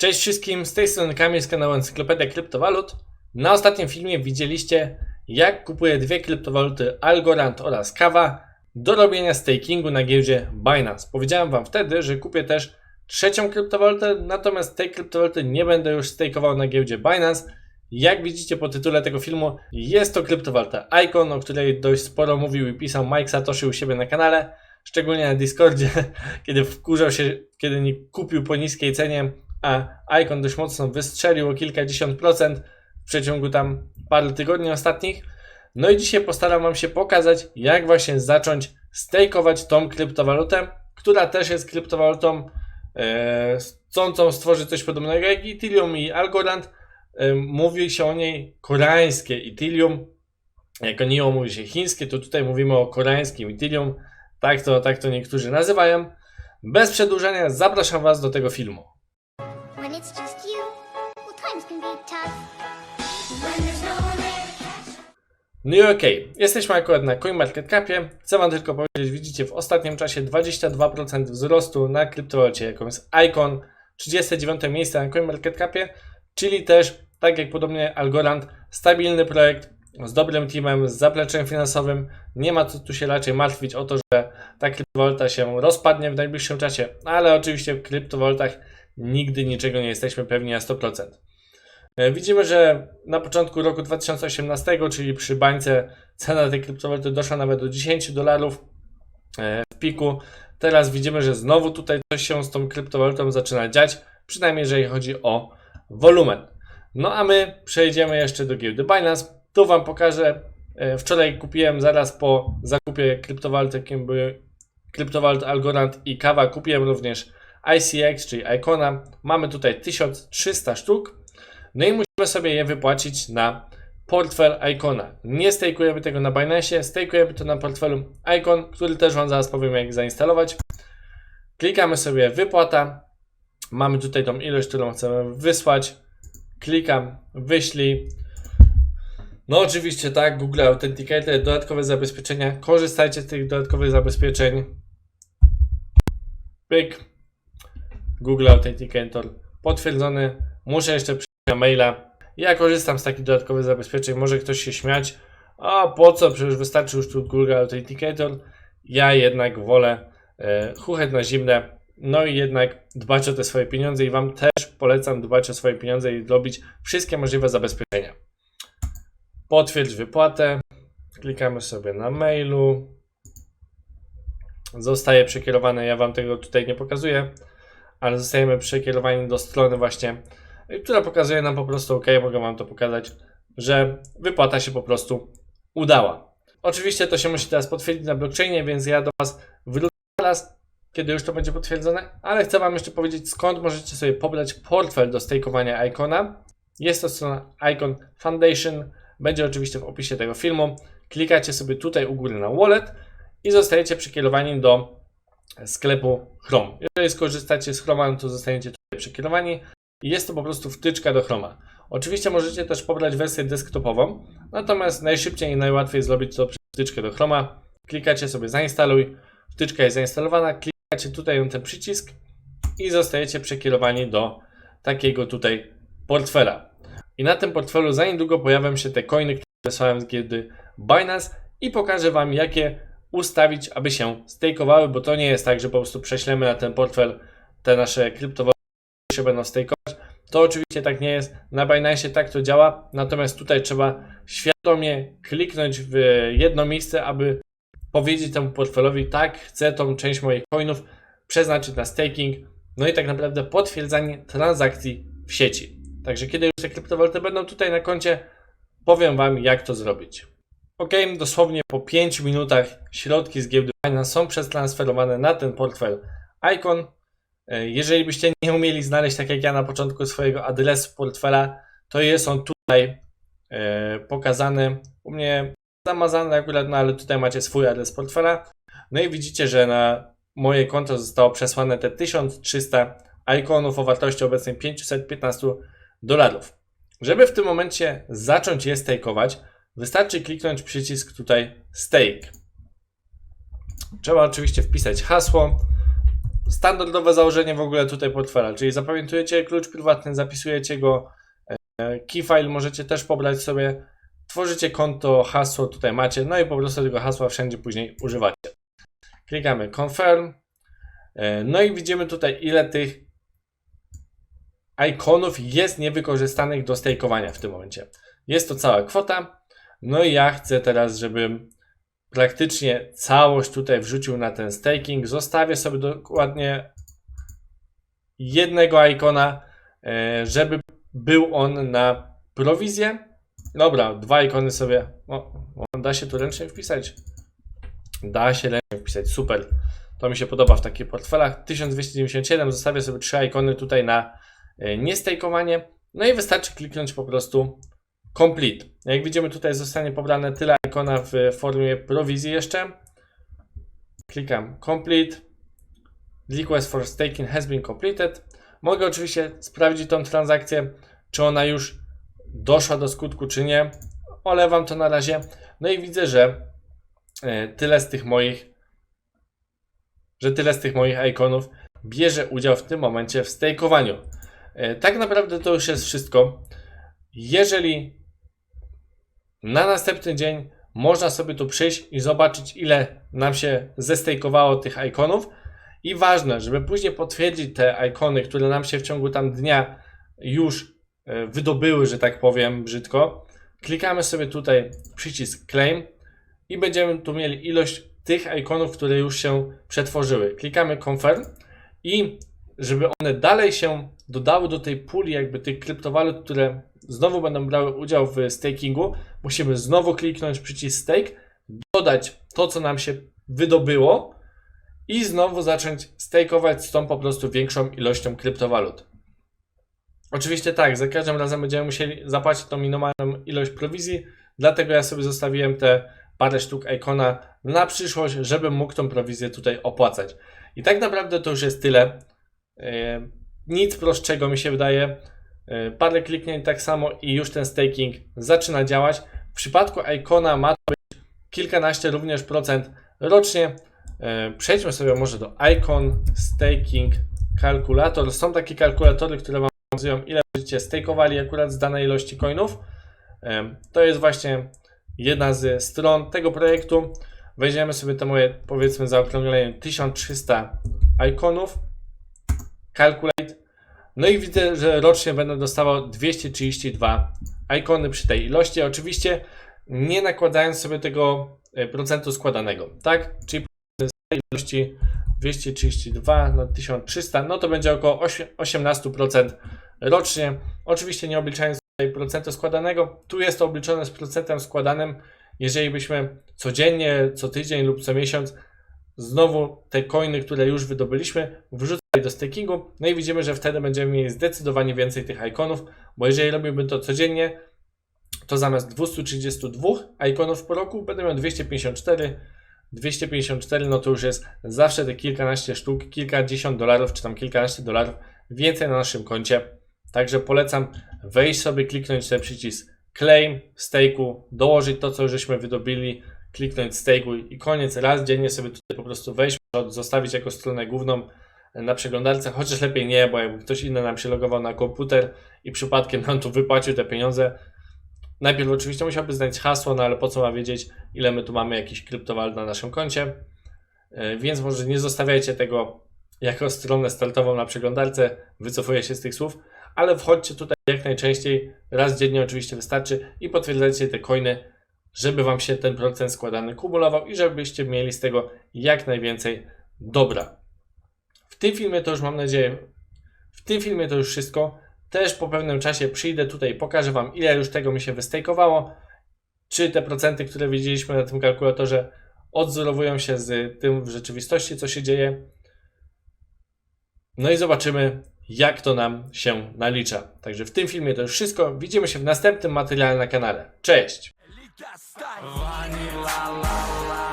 Cześć wszystkim, z tej strony Kamil z kanału Encyklopedia Kryptowalut. Na ostatnim filmie widzieliście, jak kupuję dwie kryptowaluty Algorand oraz Kawa do robienia stakingu na giełdzie Binance. Powiedziałem Wam wtedy, że kupię też trzecią kryptowalutę, natomiast tej kryptowaluty nie będę już stakeował na giełdzie Binance. Jak widzicie po tytule tego filmu, jest to kryptowaluta Icon, o której dość sporo mówił i pisał Mike Satoshi u siebie na kanale, szczególnie na Discordzie, kiedy wkurzał się, kiedy nie kupił po niskiej cenie, a Icon dość mocno wystrzelił o kilkadziesiąt procent w przeciągu tam paru tygodni ostatnich. No i dzisiaj postaram Wam się pokazać, jak właśnie zacząć stakeować tą kryptowalutę, która też jest kryptowalutą e, chcącą stworzyć coś podobnego jak Ethereum i Algorand. E, mówi się o niej koreańskie Ethereum, jako NIO mówi się chińskie, to tutaj mówimy o koreańskim Ethereum. Tak to, tak to niektórzy nazywają. Bez przedłużania zapraszam Was do tego filmu. No i okej, jesteśmy akurat na CoinMarketCapie. Chcę Wam tylko powiedzieć, widzicie w ostatnim czasie 22% wzrostu na kryptowalucie, jaką jest Icon, 39 miejsce na CoinMarketCapie, czyli też, tak jak podobnie Algorand, stabilny projekt z dobrym teamem, z zapleczem finansowym. Nie ma co tu się raczej martwić o to, że ta kryptowaluta się rozpadnie w najbliższym czasie, ale oczywiście w kryptowalutach nigdy niczego nie jesteśmy pewni na 100%. E, Widzimy, że na początku roku 2018, czyli przy bańce, cena tej kryptowaluty doszła nawet do 10 dolarów e, w piku. Teraz widzimy, że znowu tutaj coś się z tą kryptowalutą zaczyna dziać, przynajmniej jeżeli chodzi o wolumen. No a my przejdziemy jeszcze do giełdy Binance. Tu Wam pokażę. e, Wczoraj kupiłem zaraz po zakupie kryptowalut, jakim były kryptowalut Algorand i Kawa. Kupiłem również ICX, czyli Icona. Mamy tutaj 1300 sztuk. No i musimy sobie je wypłacić na portfel Icona. Nie stejkujemy tego na Binance, stejkujemy to na portfelu Icon, który też Wam zaraz powiem jak zainstalować. Klikamy sobie wypłata. Mamy tutaj tą ilość, którą chcemy wysłać. Klikam wyślij. No oczywiście tak, Google Authenticator, dodatkowe zabezpieczenia. Korzystajcie z tych dodatkowych zabezpieczeń. Pyk. Google Authenticator potwierdzony. Muszę jeszcze na maila. Ja korzystam z takich dodatkowych zabezpieczeń. Może ktoś się śmiać. A po co? Przecież wystarczy już tu Google Authenticator. Ja jednak wolę e, chuchać na zimne. No i jednak dbać o te swoje pieniądze i Wam też polecam dbać o swoje pieniądze i robić wszystkie możliwe zabezpieczenia. Potwierdź wypłatę. Klikamy sobie na mailu. Zostaje przekierowane. Ja Wam tego tutaj nie pokazuję ale zostajemy przekierowani do strony właśnie, która pokazuje nam po prostu, ok, mogę Wam to pokazać, że wypłata się po prostu udała. Oczywiście to się musi teraz potwierdzić na blockchainie, więc ja do Was wrócę teraz, kiedy już to będzie potwierdzone, ale chcę Wam jeszcze powiedzieć, skąd możecie sobie pobrać portfel do stakeowania Icona. Jest to strona Icon Foundation, będzie oczywiście w opisie tego filmu. Klikacie sobie tutaj u góry na wallet i zostajecie przekierowani do sklepu Chrome. Jeżeli skorzystacie z Chroma, to zostaniecie tutaj przekierowani jest to po prostu wtyczka do Chroma. Oczywiście możecie też pobrać wersję desktopową, natomiast najszybciej i najłatwiej zrobić to przez wtyczkę do Chroma. Klikacie sobie zainstaluj, wtyczka jest zainstalowana, klikacie tutaj ten przycisk i zostajecie przekierowani do takiego tutaj portfela. I na tym portfelu za niedługo pojawią się te coiny, które wysłałem z giełdy Binance i pokażę Wam jakie ustawić, aby się stakeowały, bo to nie jest tak, że po prostu prześlemy na ten portfel te nasze kryptowaluty się będą stakeować. To oczywiście tak nie jest. Na Binance tak to działa, natomiast tutaj trzeba świadomie kliknąć w jedno miejsce, aby powiedzieć temu portfelowi, tak, chcę tą część moich coinów przeznaczyć na staking, no i tak naprawdę potwierdzanie transakcji w sieci. Także kiedy już te kryptowaluty będą tutaj na koncie, powiem Wam, jak to zrobić. Ok, dosłownie po 5 minutach środki z giełdy Binance są przetransferowane na ten portfel Icon. E, Jeżeli byście nie umieli znaleźć, tak jak ja na początku swojego adresu portfela, to jest on tutaj e, pokazany. U mnie zamazany akurat, no ale tutaj macie swój adres portfela. No i widzicie, że na moje konto zostało przesłane te 1300 ikonów o wartości obecnej 515 dolarów. Żeby w tym momencie zacząć je stakeować, Wystarczy kliknąć przycisk tutaj Stake. Trzeba oczywiście wpisać hasło. Standardowe założenie w ogóle tutaj portfela, czyli zapamiętujecie klucz prywatny, zapisujecie go, e, keyfile możecie też pobrać sobie, tworzycie konto, hasło tutaj macie, no i po prostu tego hasła wszędzie później używacie. Klikamy confirm, e, no i widzimy tutaj ile tych ikonów jest niewykorzystanych do stakeowania w tym momencie. Jest to cała kwota, no i ja chcę teraz, żebym praktycznie całość tutaj wrzucił na ten staking. Zostawię sobie dokładnie jednego ikona, e, żeby był on na prowizję. Dobra, dwa ikony sobie. O, da się tu ręcznie wpisać. Da się ręcznie wpisać, super. To mi się podoba w takich portfelach. 1297, zostawię sobie trzy ikony tutaj na e, niestejkowanie. No i wystarczy kliknąć po prostu complete. Jak widzimy tutaj zostanie pobrane tyle ikona w formie prowizji jeszcze. Klikam complete. Request for staking has been completed. Mogę oczywiście sprawdzić tą transakcję, czy ona już doszła do skutku, czy nie. Olewam to na razie. No i widzę, że e, tyle z tych moich, że tyle z tych moich ikonów bierze udział w tym momencie w stakowaniu. E, Tak naprawdę to już jest wszystko. Jeżeli na następny dzień można sobie tu przyjść i zobaczyć, ile nam się zestejkowało tych ikonów. I ważne, żeby później potwierdzić te ikony, które nam się w ciągu tam dnia już e, wydobyły, że tak powiem brzydko. Klikamy sobie tutaj przycisk claim i będziemy tu mieli ilość tych ikonów, które już się przetworzyły. Klikamy confirm i żeby one dalej się dodały do tej puli jakby tych kryptowalut, które znowu będą brały udział w stakingu, musimy znowu kliknąć przycisk stake, dodać to, co nam się wydobyło i znowu zacząć stakeować z tą po prostu większą ilością kryptowalut. Oczywiście tak, za każdym razem będziemy musieli zapłacić tą minimalną ilość prowizji, dlatego ja sobie zostawiłem te parę sztuk ikona na przyszłość, żebym mógł tą prowizję tutaj opłacać. I tak naprawdę to już jest tyle. E, Nic prostszego mi się wydaje. E, Parę kliknięć tak samo i już ten staking zaczyna działać. W przypadku Icona ma to być kilkanaście również procent rocznie. E, Przejdźmy sobie może do Icon Staking Calculator. Są takie kalkulatory, które Wam pokazują ile będziecie stakowali akurat z danej ilości coinów. E, To jest właśnie jedna z stron tego projektu. Weźmiemy sobie te moje powiedzmy zaokrąglenie 1300 ikonów. Calculate. No i widzę, że rocznie będę dostawał 232 ikony przy tej ilości. Oczywiście nie nakładając sobie tego e, procentu składanego, tak? Czyli z tej ilości 232 na 1300, no to będzie około osie- 18% rocznie. Oczywiście nie obliczając tutaj procentu składanego. Tu jest to obliczone z procentem składanym. Jeżeli byśmy codziennie, co tydzień lub co miesiąc znowu te coiny, które już wydobyliśmy, wrzucali do stakingu, no i widzimy, że wtedy będziemy mieli zdecydowanie więcej tych ikonów, bo jeżeli robiłbym to codziennie, to zamiast 232 ikonów po roku będę miał 254. 254 no to już jest zawsze te kilkanaście sztuk, kilkadziesiąt dolarów, czy tam kilkanaście dolarów więcej na naszym koncie. Także polecam wejść sobie, kliknąć sobie przycisk claim w stake'u, dołożyć to, co żeśmy wydobili, kliknąć stake'u i koniec. Raz dziennie sobie tutaj po prostu wejść, zostawić jako stronę główną na przeglądarce, chociaż lepiej nie, bo jakby ktoś inny nam się logował na komputer i przypadkiem nam tu wypłacił te pieniądze, najpierw oczywiście musiałby znać hasło, no ale po co ma wiedzieć, ile my tu mamy jakichś kryptowalut na naszym koncie, E, więc może nie zostawiajcie tego jako stronę startową na przeglądarce, wycofuję się z tych słów, ale wchodźcie tutaj jak najczęściej, raz dziennie oczywiście wystarczy i potwierdzajcie te coiny, żeby Wam się ten procent składany kumulował i żebyście mieli z tego jak najwięcej dobra. W tym filmie to już mam nadzieję, w tym filmie to już wszystko. Też po pewnym czasie przyjdę tutaj pokażę Wam, ile już tego mi się wystejkowało. Czy te procenty, które widzieliśmy na tym kalkulatorze, odzorowują się z tym w rzeczywistości, co się dzieje. No i zobaczymy, jak to nam się nalicza. Także w tym filmie to już wszystko. Widzimy się w następnym materiale na kanale. Cześć! всегда стань Ванила, ла, ла.